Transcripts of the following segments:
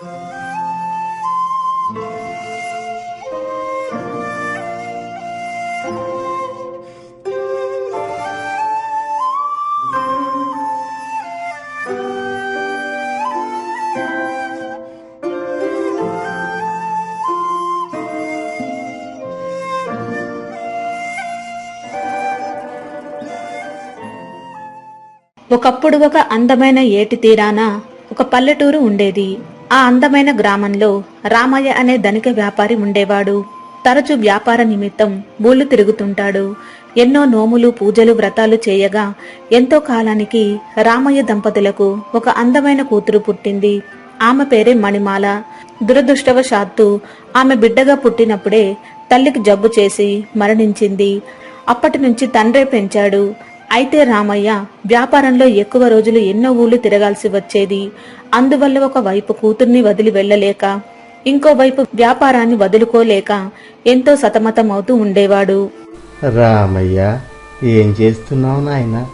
ఒకప్పుడు ఒక అందమైన ఏటి తీరాన ఒక పల్లెటూరు ఉండేది. ఆ అందమైన గ్రామంలో రామయ్య అనే ధనిక వ్యాపారి ఉండేవాడు. తరచు వ్యాపార నిమిత్తం ఊళ్ళు తిరుగుతుంటాడు. ఎన్నో నోములు పూజలు వ్రతాలు చేయగా ఎంతో కాలానికి రామయ్య దంపతులకు ఒక అందమైన కూతురు పుట్టింది. ఆమె పేరే మణిమాల. దురదృష్టవశాత్తు ఆమె బిడ్డగా పుట్టినప్పుడే తల్లికి జబ్బు చేసి మరణించింది. అప్పటి నుంచి తండ్రే పెంచాడు. అయితే రామయ్య వ్యాపారంలో ఎక్కువ రోజులు ఎన్నో ఊళ్ళు తిరగాల్సి వచ్చేది. అందువల్ల ఒక వైపు కూతుర్ని వదిలి వెళ్ళలేక ఇంకోవైపు వ్యాపారాన్ని వదులుకోలేక ఎంతో సతమతమవుతూ ఉండేవాడు. రామయ్య ఏం చేస్తున్నావు నాయన?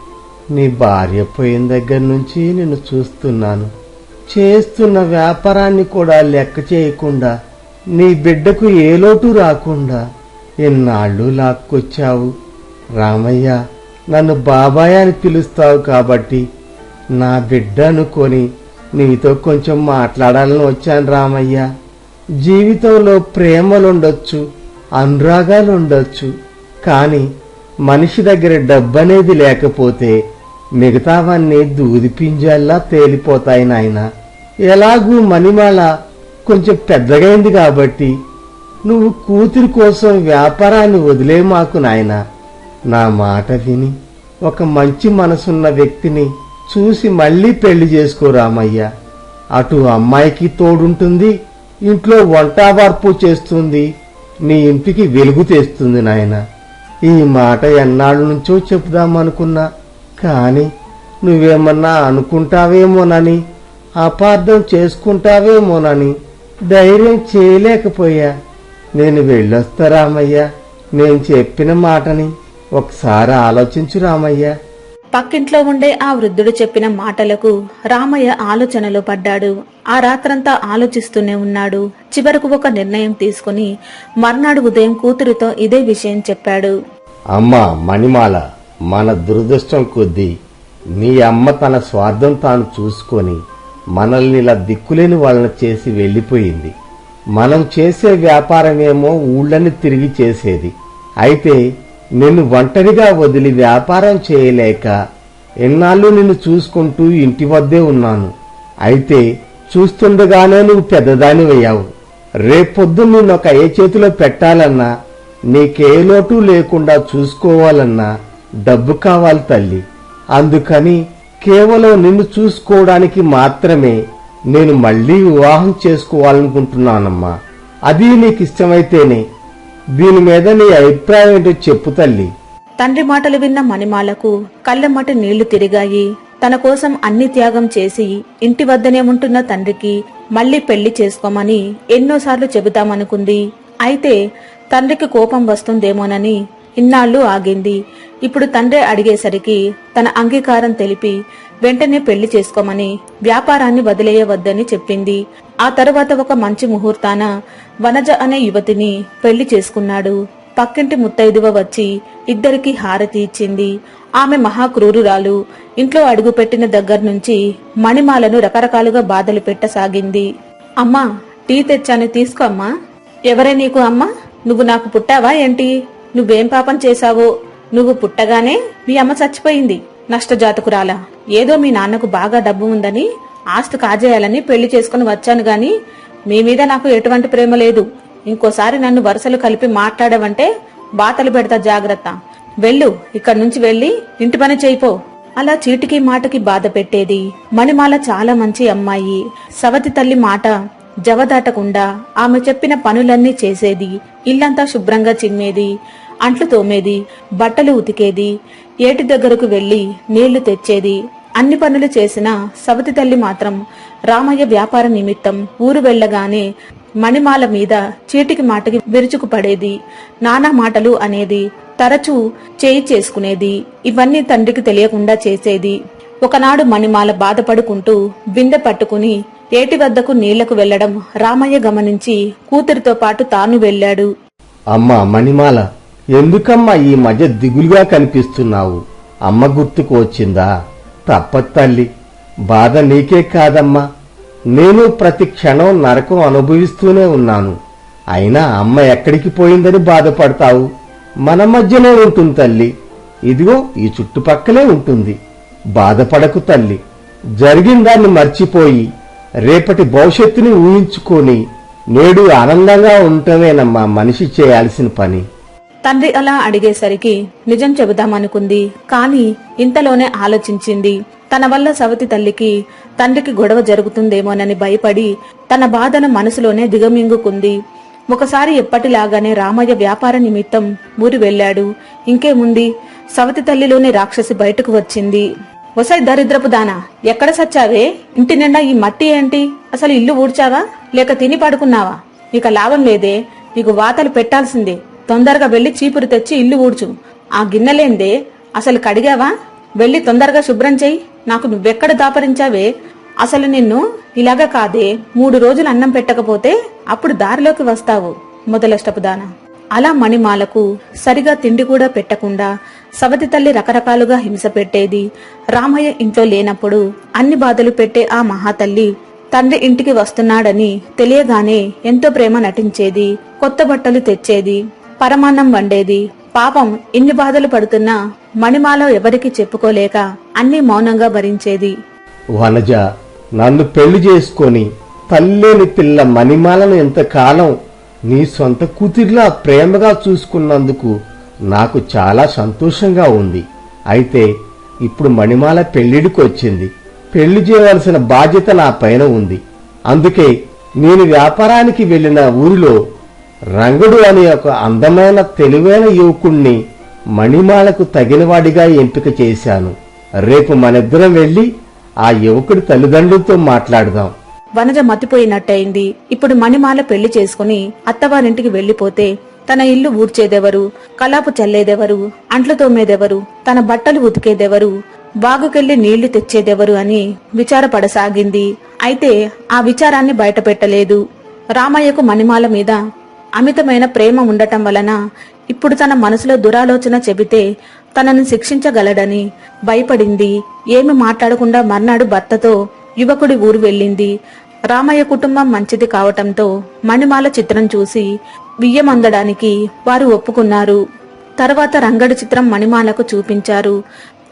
నీ భార్య పోయిన దగ్గర నుంచి నిన్ను చూస్తున్నాను. చేస్తున్న వ్యాపారాన్ని కూడా లెక్క చేయకుండా నీ బిడ్డకు ఏ లోటు రాకుండా ఎన్నాళ్ళు లాక్కొచ్చావు? రామయ్య నన్ను బాబాయ్ అని పిలుస్తావు కాబట్టి నా బిడ్డ అనుకొని నీతో కొంచెం మాట్లాడాలని వచ్చాను రామయ్య. జీవితంలో ప్రేమలుండొచ్చు అనురాగాలుండొచ్చు కానీ మనిషి దగ్గర డబ్బనేది లేకపోతే మిగతావన్నీ దూదిపింజల్లా తేలిపోతాయి నాయన. ఎలాగూ మణిమాల కొంచెం పెద్దగైంది కాబట్టి నువ్వు కూతురి కోసం వ్యాపారాన్ని వదిలే మాకు నాయనా. నా మాట విని ఒక మంచి మనసున్న వ్యక్తిని చూసి మళ్ళీ పెళ్ళి చేసుకో రామయ్య. అటు అమ్మాయికి తోడుంటుంది ఇంట్లో వంటావార్పు చేస్తుంది నీ ఇంటికి వెలుగు తెస్తుంది నాయన. ఈ మాట ఎన్నాళ్ళ నుంచో చెప్దామనుకున్నా కాని నువ్వేమన్నా అనుకుంటావేమోనని అపార్థం చేసుకుంటావేమోనని ధైర్యం చేయలేకపోయా. నేను వెళ్ళొస్తా రామయ్య నేను చెప్పిన మాటని ఒకసారి ఆలోచించు రామయ్య. పక్కింట్లో ఉండే ఆ వృద్ధుడు చెప్పిన మాటలకు రామయ్య ఆలోచనలో పడ్డాడు. ఆ రాత్రంతా ఆలోచిస్తూనే ఉన్నాడు. చివరకు ఒక నిర్ణయం తీసుకుని మర్నాడు ఉదయం కూతురుతో ఇదే విషయం చెప్పాడు. అమ్మ మణిమాల మన దురదృష్టం కొద్దీ నీ అమ్మ తన స్వార్థం తాను చూసుకొని మనల్ని ఇలా దిక్కులేని వాళ్ళని చేసి వెళ్ళిపోయింది. మనం చేసే వ్యాపారమేమో ఊళ్ళని తిరిగి చేసేది. అయితే నిన్ను ఒంటరిగా వదిలి వ్యాపారం చేయలేక ఎన్నాళ్ళు నిన్ను చూసుకుంటూ ఇంటి వద్దే ఉన్నాను. అయితే చూస్తుండగానే నువ్వు పెద్దదానివయ్యావు రేపొద్దు నిన్నొక ఒక ఏ చేతిలో పెట్టాలన్నా నీకే లోటు లేకుండా చూసుకోవాలన్నా డబ్బు కావాలి తల్లి. అందుకని కేవలం నిన్ను చూసుకోవడానికి మాత్రమే నేను మళ్ళీ వివాహం చేసుకోవాలనుకుంటున్నానమ్మా. అది నీకు ఇష్టమైతేనే దీని మీద నీ అభిప్రాయం ఏంటో చెప్పు తల్లి. తండ్రి మాటలు విన్న మణిమాలకు కళ్ళెమ్మట నీళ్ళు తిరిగాయి. తన కోసం అన్ని త్యాగం చేసి ఇంటి వద్దనే ఉంటున్న తండ్రికి మళ్ళీ పెళ్ళి చేసుకోమని ఎన్నోసార్లు చెబుతామనుకుంది. అయితే తండ్రికి కోపం వస్తుందేమోనని ఇన్నాళ్ళు ఆగింది. ఇప్పుడు తండ్రి అడిగేసరికి తన అంగీకారం తెలిపి వెంటనే పెళ్ళి చేసుకోమని వ్యాపారాన్ని వదిలేయవద్దని చెప్పింది. ఆ తర్వాత ఒక మంచి ముహూర్తాన వనజ అనే యువతిని పెళ్ళి చేసుకున్నాడు. పక్కింటి ముత్తైదువ వచ్చి ఇద్దరికి హారతి ఇచ్చింది. ఆమె మహాక్రూరురాలు. ఇంట్లో అడుగుపెట్టిన దగ్గర నుంచి మణిమాలను రకరకాలుగా బాధలు పెట్టసాగింది. అమ్మా టీ తెచ్చాను తీసుకో అమ్మా. ఎవరే నీకు అమ్మా? నువ్వు నాకు పుట్టావా ఏంటి? నువ్వేం పాపం చేశావో? నువ్వు పుట్టగానే మీ అమ్మ చచ్చిపోయింది. నష్టజాతకురాలా. ఏదో మీ నాన్నకు బాగా డబ్బు ఉందని ఆస్తి కాజేయాలని పెళ్ళి చేసుకుని వచ్చాను గాని మీ మీద నాకు ఎటువంటి ప్రేమ లేదు. ఇంకోసారి నన్ను వరుసలు కలిపి మాట్లాడవంటే బాతలు పెడతా జాగ్రత్త. వెళ్ళు ఇక్కడి నుంచి వెళ్ళి ఇంటి పని చేయిపో. అలా చీటికి మాటకి బాధ పెట్టేది. మణిమాల చాలా మంచి అమ్మాయి. సవతి తల్లి మాట జవదాటకుండా ఆమె చెప్పిన పనులన్నీ చేసేది. ఇల్లంతా శుభ్రంగా చిమ్మేది అంట్లు తోమేది. బట్టలు ఉతికేది. ఏటి దగ్గరకు వెళ్ళి నీళ్ళు తెచ్చేది. అన్ని పనులు చేసిన సవతి తల్లి మాత్రం రామయ్య వ్యాపార నిమిత్తం ఊరు వెళ్ళగానే మణిమాల మీద చీటికి మాటకి విరుచుకు పడేది. నానా మాటలు అనేది తరచూ చేయి చేసుకునేది. ఇవన్నీ తండ్రికి తెలియకుండా చేసేది. ఒకనాడు మణిమాల బాధపడుకుంటూ బిందె పట్టుకుని ఏటి వద్దకు నీళ్ళకు వెళ్ళడం రామయ్య గమనించి కూతురితో పాటు తాను వెళ్ళాడు. అమ్మా మణిమాల ఎందుకమ్మా ఈ మధ్య దిగులుగా కనిపిస్తున్నావు? అమ్మ గుర్తుకు వచ్చిందా? తప్పదు తల్లి. బాధ నీకే కాదమ్మా. నేను ప్రతి క్షణం నరకం అనుభవిస్తూనే ఉన్నాను. అయినా అమ్మ ఎక్కడికి పోయిందని బాధపడతావు? మన మధ్యనే ఉంటుంది తల్లి. ఇదిగో ఈ చుట్టుపక్కలే ఉంటుంది. బాధపడకు తల్లి. జరిగిందాన్ని మర్చిపోయి రేపటి భవిష్యత్తుని ఊహించుకొని నేడు ఆనందంగా ఉండటమేనమ్మా మనిషి చేయాల్సిన పని. తండ్రి అలా అడిగేసరికి నిజం చెబుదామనుకుంది. కాని ఇంతలోనే ఆలోచించింది. తన వల్ల సవతి తల్లికి తండ్రికి గొడవ జరుగుతుందేమోనని భయపడి తన బాధను మనసులోనే దిగమింగుకుంది. ఒకసారి ఎప్పటిలాగానే రామయ్య వ్యాపార నిమిత్తం ఊరి వెళ్ళాడు. ఇంకేముంది సవతి తల్లిలోని రాక్షసి బయటకు వచ్చింది. వసై దరిద్రపు దానా ఎక్కడ సచ్చావే? ఇంటి నిండా ఈ మట్టి ఏంటి? అసలు ఇల్లు ఊడ్చావా? లేక తిని పడుకున్నావా? ఇక లాభం లేదే. నీకు వాతలు పెట్టాల్సిందే. తొందరగా వెళ్ళి చీపురు తెచ్చి ఇల్లు ఊడ్చు. ఆ గిన్నెలేందే? అసలు కడిగావా? వెళ్ళి తొందరగా శుభ్రం చెయ్యి. నాకు నువ్వెక్కడ దాపరించావే? అసలు నిన్ను ఇలాగా కాదే మూడు రోజులు అన్నం పెట్టకపోతే అప్పుడు దారిలోకి వస్తావు మొదలష్టపుదాన అలా మణిమాలకు సరిగా తిండి కూడా పెట్టకుండా సవతి తల్లి రకరకాలుగా హింస పెట్టేది. రామయ్య ఇంట్లో లేనప్పుడు అన్ని బాధలు పెట్టే ఆ మహాతల్లి తండ్రి ఇంటికి వస్తున్నాడని తెలియగానే ఎంతో ప్రేమ నటించేది కొత్త బట్టలు తెచ్చేది. పరమాన్నం వండేది. పాపం ఇన్ని బాధలు పడుతున్నా మణిమాల ఎవరికి చెప్పుకోలేక అన్ని మౌనంగా భరించేది. వనజ నన్ను పెళ్ళి చేసుకొని తల్లేని పిల్ల మణిమాలను ఎంతకాలం నీ సొంత కూతురిలా ప్రేమగా చూసుకున్నందుకు నాకు చాలా సంతోషంగా ఉంది. అయితే ఇప్పుడు మణిమాల పెళ్ళిడికి వచ్చింది. పెళ్ళి చేయవలసిన బాధ్యత నా పైన ఉంది. అందుకే నేను వ్యాపారానికి వెళ్ళిన ఊరిలో రంగుడు అనే ఒక అందమైన తెలివైన యువకుణ్ణి మణిమాలకు తగినవాడిగా ఎంపిక చేశాను. రేపు మనిద్దరం వెళ్ళి ఆ యువకుడి తల్లిదండ్రులతో మాట్లాడదాం. వనజ మతిపోయినట్టయింది. ఇప్పుడు మణిమాల పెళ్ళి చేసుకుని అత్తవారింటికి వెళ్ళిపోతే తన ఇల్లు ఊడ్చేదెవరు? కలాపు చల్లేదెవరు? అంట్లు తోమేదెవరు? తన బట్టలు ఉతికేదెవరు? బాగుకెళ్ళి నీళ్ళు తెచ్చేదెవరు అని విచారపడసాగింది. అయితే ఆ విచారాన్ని బయటపెట్టలేదు. రామయ్యకు మణిమాల మీద అమితమైన ప్రేమ ఉండటం వలన ఇప్పుడు తన మనసులో దురాలోచన చెబితే తనను శిక్షించగలడని భయపడింది. ఏమి మాట్లాడకుండా మర్నాడు భర్తతో యువకుడి ఊరు వెళ్ళింది. రామయ్య కుటుంబం మంచిది కావటంతో మణిమాల చిత్రం చూసి బియ్యం అందడానికి వారు ఒప్పుకున్నారు. తర్వాత రంగడి చిత్రం మణిమాలకు చూపించారు.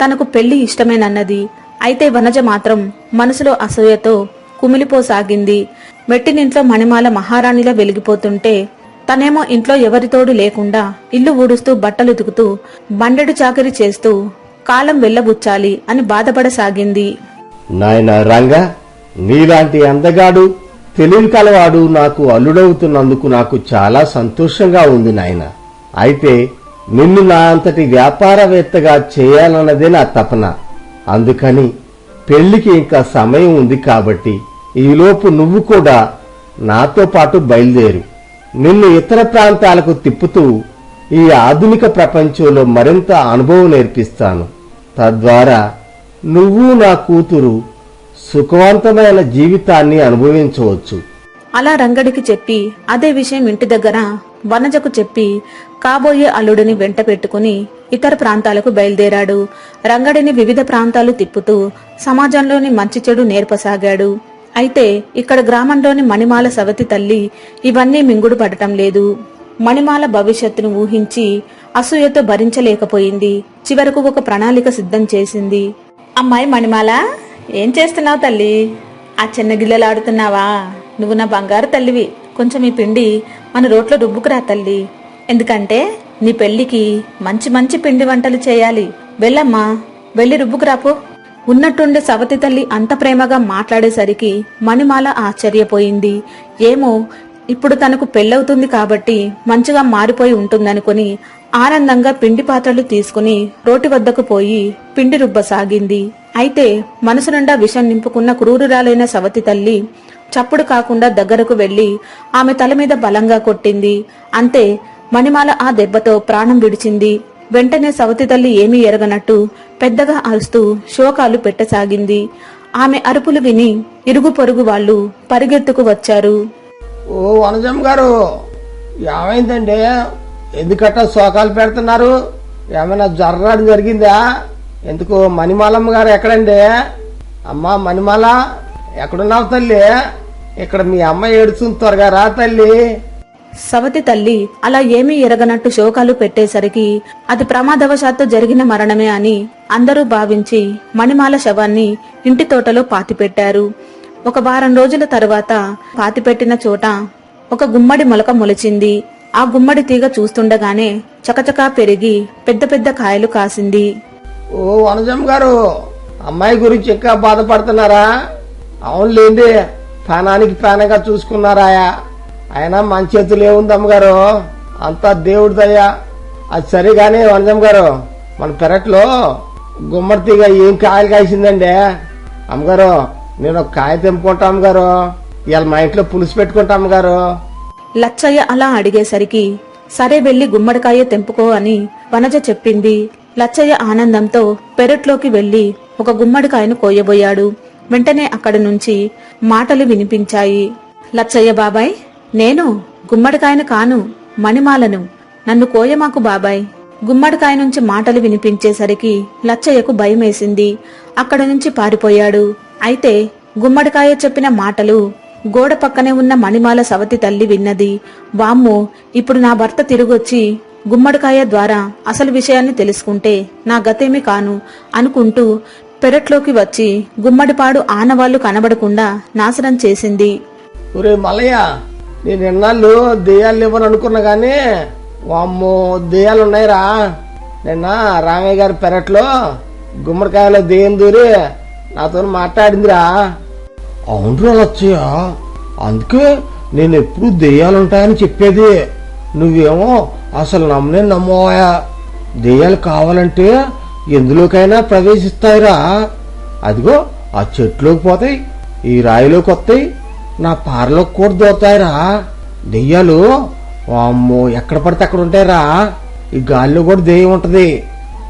తనకు పెళ్ళి ఇష్టమేనన్నది. అయితే వనజ మాత్రం మనసులో అసూయతో కుమిలిపోసాగింది. మెట్టినింట్లో మణిమాల మహారాణిలా వెలిగిపోతుంటే తనేమో ఇంట్లో ఎవరితోడు లేకుండా ఇల్లు ఊడుస్తూ బట్టలు ఉతుకుతూ బండెడు చాకరీ చేస్తూ కాలం వెళ్ళబుచ్చాలి అని బాధపడసాగింది. నాయన రంగా నీలాంటి అందగాడు తెలివి కలవాడు నాకు అల్లుడవుతున్నందుకు నాకు చాలా సంతోషంగా ఉంది నాయన. అయితే నిన్ను నా అంతటి వ్యాపారవేత్తగా చేయాలన్నదే నా తపన. అందుకని పెళ్ళికి ఇంకా సమయం ఉంది కాబట్టి ఈలోపు నువ్వు కూడా నాతో పాటు బయలుదేరు. నిన్ను ఇతర ప్రాంతాలకు తిప్పుతూ ఈ ఆధునిక ప్రపంచంలో మరింత అనుభవం నేర్పిస్తాను. తద్వారా నువ్వు నా కూతురు సుఖవంతమైన జీవితాన్ని అనుభవించవచ్చు. అలా రంగడికి చెప్పి అదే విషయం ఇంటి దగ్గర వనజకు చెప్పి కాబోయే అల్లుడిని వెంట పెట్టుకుని ఇతర ప్రాంతాలకు బయలుదేరాడు. రంగడిని వివిధ ప్రాంతాలు తిప్పుతూ సమాజంలోని మంచి చెడు నేర్పసాగాడు. అయితే ఇక్కడ గ్రామంలోని మణిమాల సవతి తల్లి ఇవన్నీ మింగుడు పడటం లేదు. మణిమాల భవిష్యత్తును ఊహించి అసూయతో భరించలేకపోయింది. చివరకు ఒక ప్రణాళిక సిద్ధం చేసింది. అమ్మాయి మణిమాల ఏం చేస్తున్నావు తల్లి? ఆ చిన్న గిల్లలాడుతున్నావా? నువ్వు నా బంగారు తల్లివి. కొంచెం ఈ పిండి మన రోట్లో రుబ్బుకురా తల్లి. ఎందుకంటే నీ పెళ్ళికి మంచి మంచి పిండి వంటలు చేయాలి. వెళ్ళమ్మా వెళ్ళి రుబ్బుకురాపో. ఉన్నట్టుండి సవతి తల్లి అంత ప్రేమగా మాట్లాడేసరికి మణిమాల ఆశ్చర్యపోయింది. ఏమో ఇప్పుడు తనకు పెళ్ళవుతుంది కాబట్టి మంచిగా మారిపోయి ఉంటుందనుకుని ఆనందంగా పిండి పాత్రలు తీసుకుని రోటి వద్దకు పోయి పిండి రుబ్బసాగింది. అయితే మనసు నిండా విషం నింపుకున్న క్రూరురాలైన సవతి తల్లి చప్పుడు కాకుండా దగ్గరకు వెళ్ళి ఆమె తల మీద బలంగా కొట్టింది. అంతే మణిమాల ఆ దెబ్బతో ప్రాణం విడిచింది. వెంటనే సవతి తల్లి ఏమీ ఎరగనట్టు పెద్దగా అరుస్తూ శోకాలు పెట్టసాగింది. ఆమె అరుపులు విని ఇరుగు పొరుగు వాళ్ళు పరిగెత్తుకు వచ్చారు. ఓ వనజం గారు ఏమైందండి? ఎందుకట్ట శోకాలు పెడుతున్నారు? ఏమైనా జర్రాడు జరిగిందా? ఎందుకు మణిమాలమ్మ గారు ఎక్కడండి? అమ్మా మణిమాల ఎక్కడున్నావు తల్లి? ఇక్కడ మీ అమ్మ ఏడుచుని త్వరగా రా తల్లి. సవతి తల్లి అలా ఏమీ ఎరగనట్టు శోకాలు పెట్టేసరికి అది ప్రమాదవశాత్తు జరిగిన మరణమే అని అందరూ భావించి మణిమాల శవాన్ని ఇంటి తోటలో పాతిపెట్టారు. ఒక వారం రోజుల తరువాత పాతిపెట్టిన చోట ఒక గుమ్మడి మొలక మొలిచింది. ఆ గుమ్మడి తీగ చూస్తుండగానే చకచకా పెరిగి పెద్ద పెద్ద కాయలు కాసింది. ఓ అనజం గారు అమ్మాయి గురించి ఎక్కువ బాధపడుతున్నారా? లేదే ప్రాణానికి ప్రాణంగా చూసుకున్నారాయా? ఆయన మన చేతులు ఏముంది అమ్మగారు. అంతా దేవుడి దయ. అది సరిగానే వనజమ్మ గారు మన పెరట్లో గుమ్మడి తీగ ఏం కాయలు కాసిందండి? అమ్మగారు నేను ఒక కాయ తెంపుకుంటా అమ్మగారు. ఇవాళ మా ఇంట్లో పులుసు పెట్టుకుంటా అమ్మగారు. లచ్చయ్య అలా అడిగేసరికి సరే వెళ్ళి గుమ్మడికాయ తెంపుకో అని వనజ చెప్పింది. లచ్చయ్య ఆనందంతో పెరట్లోకి వెళ్ళి ఒక గుమ్మడికాయను కోయబోయాడు. వెంటనే అక్కడి నుంచి మాటలు వినిపించాయి. లచ్చయ్య బాబాయ్ నేను గుమ్మడికాయను కాను మణిమాలను. నన్ను కోయమాకు బాబాయ్. గుమ్మడికాయ నుంచి మాటలు వినిపించేసరికి లచ్చయ్యకు భయమేసింది. అక్కడి నుంచి పారిపోయాడు. అయితే గుమ్మడికాయ చెప్పిన మాటలు గోడ పక్కనే ఉన్న మణిమాల సవతి తల్లి విన్నది. వామ్మో ఇప్పుడు నా భర్త తిరిగొచ్చి గుమ్మడికాయ ద్వారా అసలు విషయాన్ని తెలుసుకుంటే నా గతేమి కాను అనుకుంటూ పెరట్లోకి వచ్చి గుమ్మడిపాడు ఆనవాళ్ళు కనబడకుండా నాశనం చేసింది. ఒరే మలయా నేను ఎన్నాళ్ళు దెయ్యాలు లేవని అనుకున్నా కానీ వామ్మో దెయ్యాలు ఉన్నాయిరా. నిన్న రామయ్య గారి పెరట్లో గుమ్మడికాయలో దెయ్యం దూరి నాతో మాట్లాడిందిరా. అవును లచ్చయ్య అందుకే నేను ఎప్పుడు దెయ్యాలుంటాయని చెప్పేది. నువ్వేమో అసలు నమ్మనే నమ్మోయా దెయ్యాలు కావాలంటే ఎందులోకైనా ప్రవేశిస్తాయిరా. అదిగో ఆ చెట్లోకి పోతాయి ఈ రాయిలోకి వస్తాయి నా పారలో కూడా దోతాయిరా. దెయ్యాలు? అమ్మో ఎక్కడ పడితే అక్కడ ఉంటాయిరా. ఈ గాలిలో కూడా దెయ్యం ఉంటది.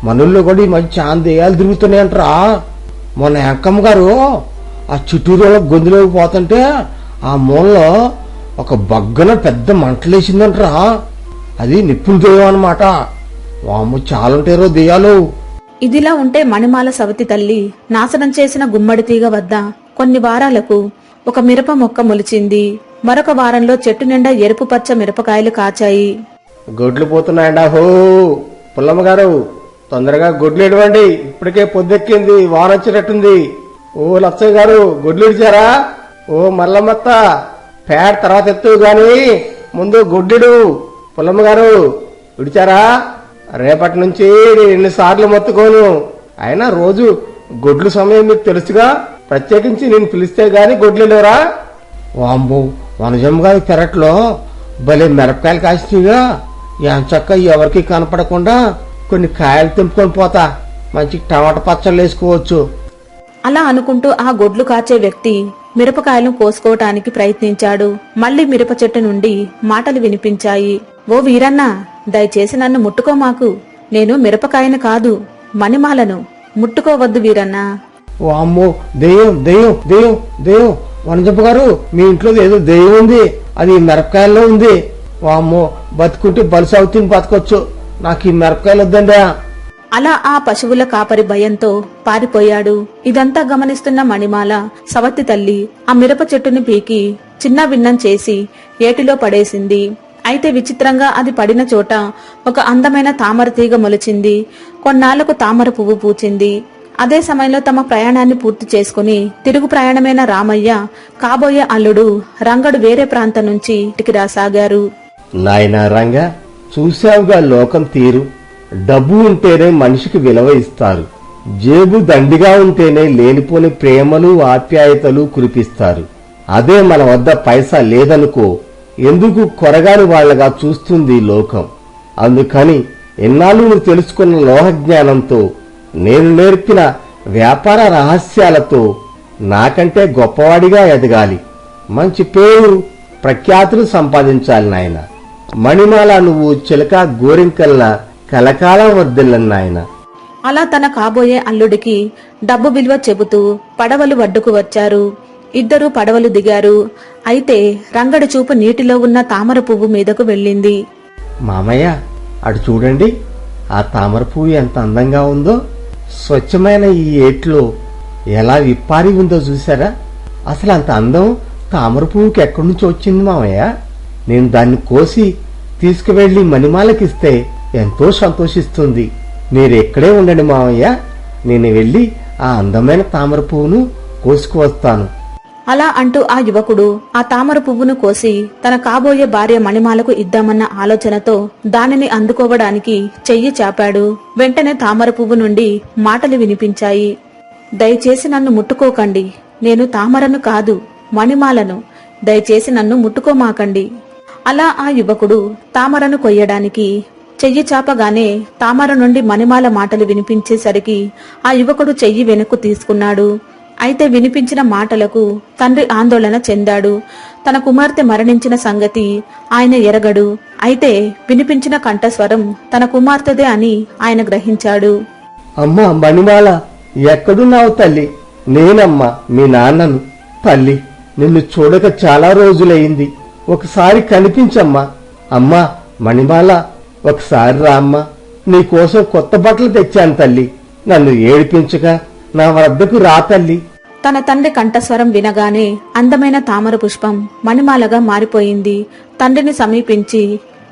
మనుల్లో కూడా ఈ మధ్య చాలా దెయ్యాలు తిరుగుతున్నాయంటరా. మొన్న ఎంకమ్మ గారు ఆ చిట్టూరులో గొంతులోకి పోతుంటే ఆ మూలలో ఒక బగ్గన పెద్ద మంటలేసిందంటరా. అది నిప్పులు దెయ్యం అనమాట వాము చాలుంటారో దెయ్యాలు. ఇదిలా ఉంటే మణిమాల సవతి తల్లి నాశనం చేసిన గుమ్మడి తీగ వద్ద కొన్ని వారాలకు ఒక మిరప మొక్క మొలిచింది. మరొక వారంలో చెట్టు నిండా ఎరుపు పచ్చ మిరపకాయలు కాచాయి. గొడ్లు పోతున్నాయండా? హో! పుల్లమ్మగారు తొందరగా గొడ్లు ఇడవండి. ఇప్పటికే పొద్దెక్కింది వాన వచ్చేటట్టుంది ఓ లచ్చయ్య గారు గొడ్లు ఇడిచారా? ఓ మల్లమ్మత్త పేడ తర్వాత ఎత్తు గాని ముందు గొడ్డు పుల్లమ్మగారు ఇడిచారా? రేపటి నుంచి నేను ఎన్నిసార్లు మొత్తుకోను. అయినా రోజు గొడ్లు సమయం మీకు తెలుసుగా? ప్రత్యేకించి నేను పిలిస్తే గాని గొడ్లు వాంబు వనజమ్మ గారి పెరట్లో భలే మిరపకాయలు కాసినగా చక్క ఎవరికి కనపడకుండా కొన్ని కాయలు తెంపుకొని పోతా. మంచి టమాటా పచ్చళ్ళు వేసుకోవచ్చు. అలా అనుకుంటూ ఆ గొడ్లు కాచే వ్యక్తి మిరపకాయలను కోసుకోవటానికి ప్రయత్నించాడు. మళ్ళీ మిరప చెట్టు నుండి మాటలు వినిపించాయి. ఓ వీరన్న దయచేసి నన్ను ముట్టుకోమాకు నేను మిరపకాయను కాదు మణిమాలను. ముట్టుకోవద్దు వీరన్నా. వామ్మో దెయ్యం దెయ్యం దెయ్యం దెయ్యం. వనజప్పు గారు మీ ఇంట్లో ఏదో దెయ్యం ఉంది. అది మిరపకాయల్లో ఉంది. వామ్మో బతుకుంటే బలుసు అవుతుంది బతకొచ్చు. నాకు ఈ మిరపకాయలు వద్దండి. అలా ఆ పశువుల కాపరి భయంతో పారిపోయాడు. ఇదంతా గమనిస్తున్న మణిమాల సవతి తల్లి ఆ మిరప చెట్టుని పీకి చిన్న భిన్నం చేసి ఏటిలో పడేసింది. అయితే విచిత్రంగా అది పడిన చోట ఒక అందమైన తామర తీగ మొలిచింది. కొన్నాళ్ళకు తామర పువ్వు పూచింది. అదే సమయంలో తమ ప్రయాణాన్ని పూర్తి చేసుకుని తిరుగు ప్రయాణమైన రామయ్య కాబోయే అల్లుడు రంగడు వేరే ప్రాంతం నుంచి ఇంటికి రాసాగారు. నాయనా రంగా చూశావుగా లోకం తీరు. డబ్బు ఉంటేనే మనిషికి విలువ ఇస్తారు. జేబు దండిగా ఉంటేనే లేనిపోని ప్రేమలు ఆప్యాయతలు కురిపిస్తారు. అదే మన వద్ద పైసా లేదనుకో ఎందుకు కొరగాని వాళ్ళగా చూస్తుంది లోకం. అందుకని ఎన్నాళ్ళు నువ్వు తెలుసుకున్న లోహ జ్ఞానంతో నేను నేర్పిన వ్యాపార రహస్యాలతో నాకంటే గొప్పవాడిగా ఎదగాలి. మంచి పేరు ప్రఖ్యాతులు సంపాదించాలి నాయన. మణిమాల నువ్వు చిలక గోరింకల్లా కలకాలం వర్దిల్లని నాయన. అలా తన కాబోయే అల్లుడికి డబ్బు విలువ చెబుతూ పడవలు వడ్డుకు వచ్చారు. ఇద్దరు పడవలు దిగారు. అయితే రంగడి చూపు నీటిలో ఉన్న తామర పువ్వు మీదకు వెళ్ళింది. మామయ్య అటు చూడండి. ఆ తామర పువ్వు ఎంత అందంగా ఉందో. స్వచ్ఛమైన ఈ ఏట్లో ఎలా విప్పారి ఉందో చూసారా అసలు అంత అందం తామర పువ్వుకి ఎక్కడి నుంచి వచ్చింది మామయ్య. నేను దాన్ని కోసి తీసుకువెళ్ళి మణిమాలకిస్తే ఎంతో సంతోషిస్తుంది. మీరు ఇక్కడే ఉండండి మామయ్య. నేను వెళ్ళి ఆ అందమైన తామర పువ్వును కోసుకువస్తాను. అలా అంటూ ఆ యువకుడు ఆ తామర పువ్వును కోసి తన కాబోయే భార్య మణిమాలకు ఇద్దామన్న ఆలోచనతో దానిని అందుకోవడానికి చెయ్యి చాపాడు. వెంటనే తామర పువ్వు నుండి మాటలు వినిపించాయి. దయచేసి నన్ను ముట్టుకోకండి. నేను తామరను కాదు మణిమాలను. దయచేసి నన్ను ముట్టుకోమాకండి. అలా ఆ యువకుడు తామరను కొయ్యడానికి చెయ్యి చాపగానే తామర నుండి మణిమాల మాటలు వినిపించేసరికి ఆ యువకుడు చెయ్యి వెనక్కు తీసుకున్నాడు. అయితే వినిపించిన మాటలకు తండ్రి ఆందోళన చెందాడు. తన కుమార్తె మరణించిన సంగతి ఆయన ఎరగడు. అయితే వినిపించిన కంఠస్వరం తన కుమార్తెదే అని ఆయన గ్రహించాడు. అమ్మా మణిమాల ఎక్కడున్నావు తల్లి? నేనమ్మా మీ నాన్నను. తల్లి నిన్ను చూడక చాలా రోజులైంది ఒకసారి కనిపించమ్మా. అమ్మా మణిమాల ఒకసారి రా అమ్మా. నీకోసం కొత్త బట్టలు తెచ్చాను తల్లి. నన్ను ఏడిపించక నా వద్దకు రా తల్లి. తన తండ్రి కంఠస్వరం వినగానే అందమైన తామర పుష్పం మణిమాలగా మారిపోయింది. తండ్రిని సమీపించి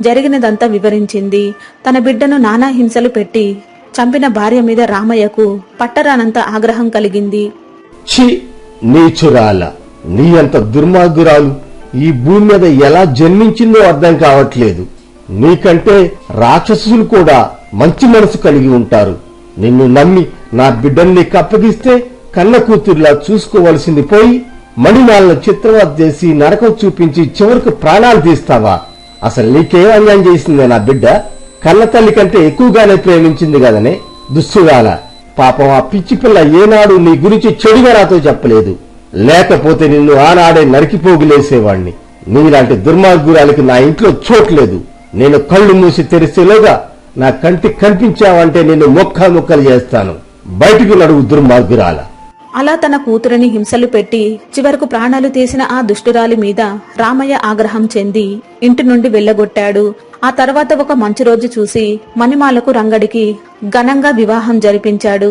జరిగినదంతా వివరించింది. తన బిడ్డను నానా హింసలు పెట్టి చంపిన భార్య మీద రామయ్యకు పట్టరానంత ఆగ్రహం కలిగింది. ఛీ నీచురాల నీ అంత దుర్మార్గురాలు ఈ భూమి మీద ఎలా జన్మించిందో అర్థం కావట్లేదు. నీకంటే రాక్షసులు కూడా మంచి మనసు కలిగి ఉంటారు. నిన్ను నమ్మి నా బిడ్డల్ని నీకు అప్పగిస్తే కన్న కూతురులా చూసుకోవలసింది పోయి మణిమాలను చిత్రవత్ చేసి నరకం చూపించి చివరికి ప్రాణాలు తీస్తావా? అసలు నీకేం అన్యాయం చేసిందే నా బిడ్డ? కన్న తల్లి కంటే ఎక్కువగానే ప్రేమించింది కదనే? దుస్సుగాల. పాపం ఆ పిచ్చి పిల్ల ఏనాడు నీ గురించి చెడుగా నాతో చెప్పలేదు. లేకపోతే నిన్ను ఆనాడే నరికిపోగులేసేవాణ్ణి నీలాంటి దుర్మార్గురాలకి నా ఇంట్లో చోట్లేదు నేను కళ్ళు మూసి తెరిసేలోగా నా కంటికి కనిపించావంటే నిన్ను మొక్క ముక్కలు చేస్తాను. బయటికి నడువు దుర్మార్గురాల. అలా తన కూతురిని హింసలు పెట్టి చివరకు ప్రాణాలు తీసిన ఆ దుష్టురాలి మీద రామయ్య ఆగ్రహం చెంది ఇంటి నుండి వెళ్ళగొట్టాడు. ఆ తర్వాత ఒక మంచి రోజు చూసి మణిమాలకు రంగడికి ఘనంగా వివాహం జరిపించాడు.